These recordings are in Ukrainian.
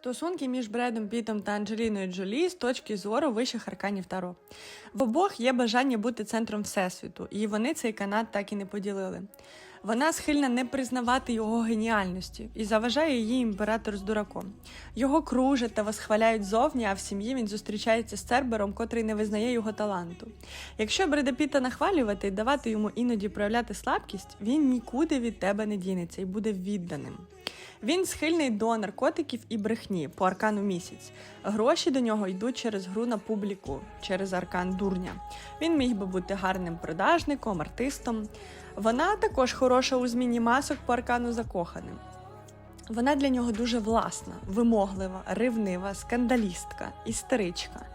Стосунки між Бредом Пітом та Анджеліною Джолі з точки зору вищих арканів Таро. В обох є бажання бути центром всесвіту, і вони цей канат так і не поділили. Вона схильна не признавати його геніальності і заважає її імператор з дураком. Його кружать та восхваляють зовні, а в сім'ї він зустрічається з Цербером, котрий не визнає його таланту. Якщо Бреда Піта нахвалювати і давати йому іноді проявляти слабкість, він нікуди від тебе не дінеться і буде відданим. Він схильний до наркотиків і брехні по аркану місяць. Гроші до нього йдуть через гру на публіку, через аркан дурня. Він міг би бути гарним продажником, артистом. Вона також хороша у зміні масок по аркану закоханим. Вона для нього дуже власна, вимоглива, ревнива, скандалістка, істеричка.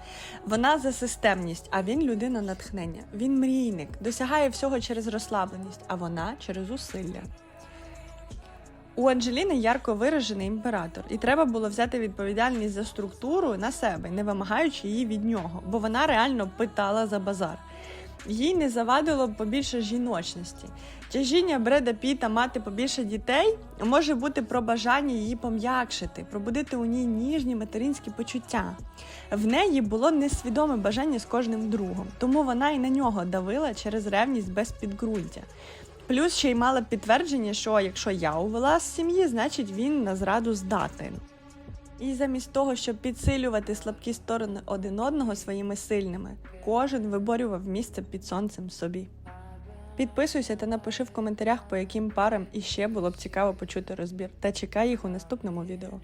Вона за системність, а він людина натхнення. Він мрійник, досягає всього через розслабленість, а вона через зусилля. У Анджеліни ярко виражений імператор, і треба було взяти відповідальність за структуру на себе, не вимагаючи її від нього, бо вона реально питала за базар. Їй не завадило б побільше жіночності. Тяжіння Бреда Піта мати побільше дітей може бути про бажання її пом'якшити, пробудити у ній ніжні материнські почуття. В неї було несвідоме бажання з кожним другом, тому вона і на нього давила через ревність без підґрунтя. Плюс ще й мала підтвердження, що якщо я увела з сім'ї, значить він на зраду здатен. І замість того, щоб підсилювати слабкі сторони один одного своїми сильними, кожен виборював місце під сонцем собі. Підписуйся та напиши в коментарях, по яким парам іще було б цікаво почути розбір, та чекай їх у наступному відео.